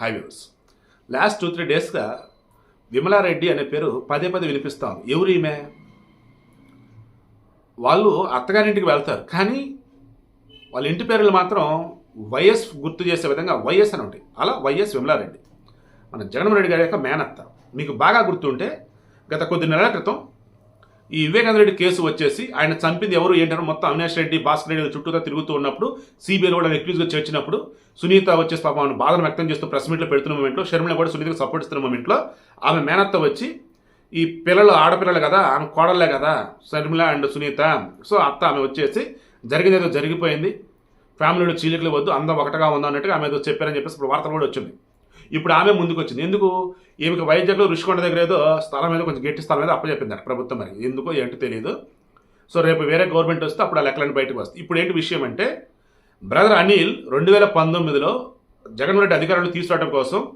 Highways last two three డేస్గా విమలారెడ్డి అనే పేరు పదే పదే వినిపిస్తాం ఎవరు ఈమె? వాళ్ళు అత్తగారింటికి వెళ్తారు. కానీ వాళ్ళ ఇంటి పేర్లు మాత్రం వైఎస్ గుర్తు చేసే విధంగా వైఎస్ అని ఉంటాయి. అలా వైఎస్ విమలారెడ్డి మన జగన్మోహన్ రెడ్డి గారి యొక్క మేనత్త. మీకు బాగా గుర్తుంటే గత కొద్ది నెలల క్రితం ఈ వివేకానంద రెడ్డి కేసు వచ్చేసి ఆయన చంపింది ఎవరు ఏంటంటే మొత్తం అవినాష్ రెడ్డి భాస్కర్ రెడ్డి చుట్టూతో తిరుగుతూ ఉన్నప్పుడు సిబిఐ కూడా ఎక్యూజ్గా చేర్చినప్పుడు సునీత వచ్చేసి పాపం ఆమెను బాధను వ్యక్తం చేస్తూ ప్రెస్ మీట్లో పెడుతున్న మూమెంట్లో షర్మిల కూడా సునీతకు సపోర్ట్ ఇస్తున్న మూమెంట్లో ఆమె మేనత్త వచ్చి ఈ పిల్లలు ఆడపిల్లలు కదా ఆమె కోడలే కదా షర్మిల అండ్ సునీత. సో అత్త ఆమె వచ్చేసి జరిగింది ఏదో జరిగిపోయింది. ఫ్యామిలీలో చీలికలు వద్దు అందం ఒకటగా ఉందా అన్నట్టుగా ఆమె ఏదో చెప్పారని చెప్పేసి ఇప్పుడు వార్తలు కూడా వచ్చింది. ఇప్పుడు ఆమె ముందుకు వచ్చింది ఎందుకు? ఈమెకి వైద్యులు ఋషికొండ దగ్గర ఏదో స్థలం మీద కొంచెం గట్టి స్థలం మీద అప్పచెప్పిందంట ప్రభుత్వం మరి. ఎందుకో ఏంటో తెలియదు సో రేపు వేరే గవర్నమెంట్ వస్తే అప్పుడు ఆ లెక్కలన్నీ బయటకు వస్తాయి. ఇప్పుడు ఏంటి విషయం అంటే బ్రదర్ అనిల్ రెండు వేల పంతొమ్మిదిలో జగన్ రెడ్డి అధికారులు తీసుకురావడం కోసం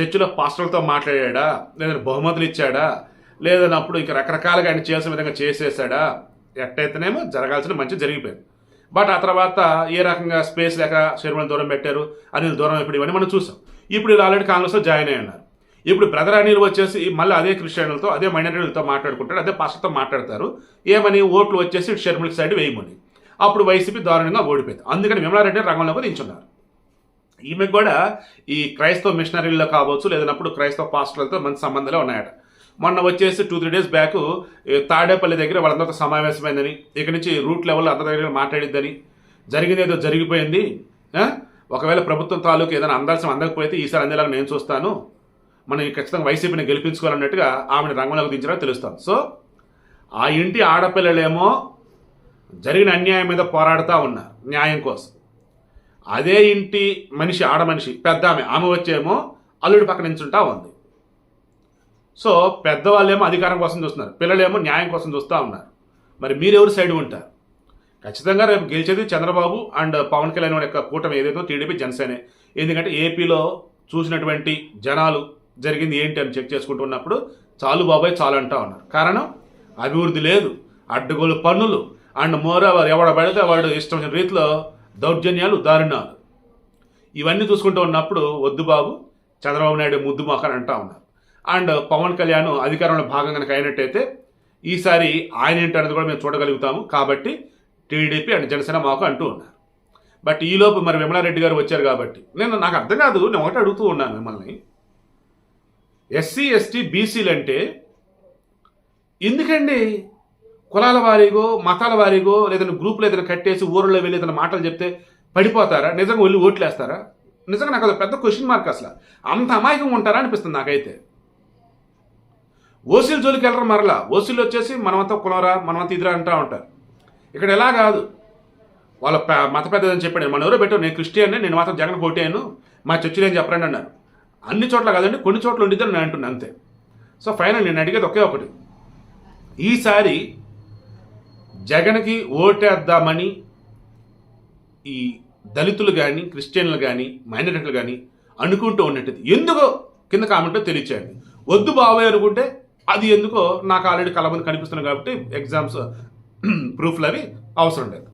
చర్చిలో పాస్టర్లతో మాట్లాడా లేదంటే బహుమతులు ఇచ్చాడా? లేదని అప్పుడు ఇంకా రకరకాలుగా ఆయన చేసిన విధంగా చేసేసాడా? ఎట్టయితేనేమో జరగాల్సిన మంచి జరిగిపోయింది. బట్ ఆ తర్వాత ఏ రకంగా స్పేస్ లేక శరీరం దూరం పెట్టారు? అనిల్ దూరం ఇప్పుడు ఇవన్నీ మనం చూసాం. ఇప్పుడు వీళ్ళు ఆల్రెడీ కాంగ్రెస్లో జాయిన్ అయ్యి ఉన్నారు. ఇప్పుడు బ్రదర్ అనిల్ వచ్చేసి మళ్ళీ అదే క్రిస్టియన్లతో అదే మైనారిటీలతో మాట్లాడుకుంటాడు అదే పాస్టర్తో మాట్లాడతారు. ఏమని ఓట్లు వచ్చేసి షర్మిల సైడ్ వేయమని. అప్పుడు వైసీపీ దారుణంగా ఓడిపోయింది. అందుకని విమలారెడ్డి రంగంలోకి దించున్నారు ఈమెకు కూడా ఈ క్రైస్తవ మిషనరీల్లో కావచ్చు లేదన్నప్పుడు క్రైస్తవ పాస్టర్లతో మంచి సంబంధాలు ఉన్నాయట. మొన్న వచ్చేసి two three days back Tadepalli దగ్గర వాళ్ళందరితో సమావేశమైందని ఇక్కడి నుంచి రూట్ లెవెల్ అందరి దగ్గర మాట్లాడిద్దని. జరిగింది ఏదో జరిగిపోయింది ఒకవేళ ప్రభుత్వం తాలూకు ఏదైనా అందాల్సిన అందకపోతే ఈసారి అందేలాగా నేను చూస్తాను. మనం ఖచ్చితంగా వైసీపీని గెలిపించుకోవాలన్నట్టుగా ఆమెను రంగంలోకి దించడం తెలుస్తాం. సో ఆ ఇంటి ఆడపిల్లలేమో జరిగిన అన్యాయం మీద పోరాడుతూ ఉన్నారు న్యాయం కోసం. అదే ఇంటి మనిషి ఆడ మనిషి పెద్ద ఆమె ఆమె వచ్చేమో అల్లుడి పక్కన నించుంటా ఉంది. సో పెద్దవాళ్ళేమో అధికారం కోసం చూస్తున్నారు పిల్లలేమో న్యాయం కోసం చూస్తూ ఉన్నారు. మరి మీరెవరు సైడ్ ఉంటారు? ఖచ్చితంగా రేపు గెలిచేది చంద్రబాబు అండ్ పవన్ కళ్యాణ్ యొక్క కూటమి ఏదైతే టీడీపీ జనసేనే. ఎందుకంటే ఏపీలో చూసినటువంటి జనాలు జరిగింది ఏంటి అని చెక్ చేసుకుంటున్నప్పుడు చాలు బాబాయ్ చాలు అంటా ఉన్నారు. కారణం? అభివృద్ధి లేదు అడ్డగోలు పన్నులు అండ్ మోరవర్ ఎవడ పడితే వాడు ఇష్టమైన రీతిలో దౌర్జన్యాలు దారుణాలు. ఇవన్నీ చూసుకుంటూ ఉన్నప్పుడు వద్దు బాబు చంద్రబాబు నాయుడు ముద్దు మొక్కని అంటా ఉన్నారు. అండ్ పవన్ కళ్యాణ్ అధికారంలో భాగం కనుక అయినట్టయితే ఈసారి ఆయన ఏంటనేది కూడా మేము చూడగలుగుతాము. కాబట్టి టీడీపీ అండ్ జనసేన మాకు అంటూ ఉన్నారు. బట్ ఈలోపు మరి విమలారెడ్డి గారు వచ్చారు కాబట్టి నేను నాకు అర్థం కాదు నేను ఒకటి అడుగుతూ ఉన్నాను మిమ్మల్ని. ఎస్సీ ఎస్టీ బీసీలు అంటే ఎందుకండి? కులాల వారీగో మతాల వారీగో లేదంటే గ్రూపులు ఏదైనా కట్టేసి ఊరిలో వెళ్ళి ఏదైనా మాటలు చెప్తే పడిపోతారా? నిజంగా వెళ్ళి ఓట్లేస్తారా? నిజంగా నాకు అది పెద్ద క్వశ్చన్ మార్క్ అసలు. అంత అమాయకంగా ఉంటారా అనిపిస్తుంది నాకైతే. ఓసీల జోలికి వెళ్ళరు మరలా. ఓసీలు వచ్చేసి మనమంతా కులరా మనమంతా ఇదిరా అంటూ ఉంటారు. ఇక్కడ ఎలా కాదు? వాళ్ళ మత పెద్దదని చెప్పాడు మన ఎవరో పెట్టారు నేను క్రిస్టియన్ నేను మాత్రం జగన్ కొట్టాను మా చర్చిలో ఏం చెప్పరండి అన్నారు. అన్ని చోట్ల కాదండి కొన్ని చోట్ల ఉండిద్దని నేను అంటున్నాను అంతే. సో ఫైనల్ నేను అడిగేది ఒకే ఒకటి. ఈసారి జగన్కి ఓటేద్దామని ఈ దళితులు కానీ క్రిస్టియన్లు కానీ మైనారిటీలు కానీ అనుకుంటూ ఉన్నట్టు ఎందుకో కింద కామెంట్లో తెలియచేయండి. వద్దు బాబాయ్ అనుకుంటే అది ఎందుకో నాకు ఆల్రెడీ కలబంది మంది కనిపిస్తున్నాయి కాబట్టి ఎగ్జామ్స్ ప్రూఫ్లు అవి అవసరం లేదు.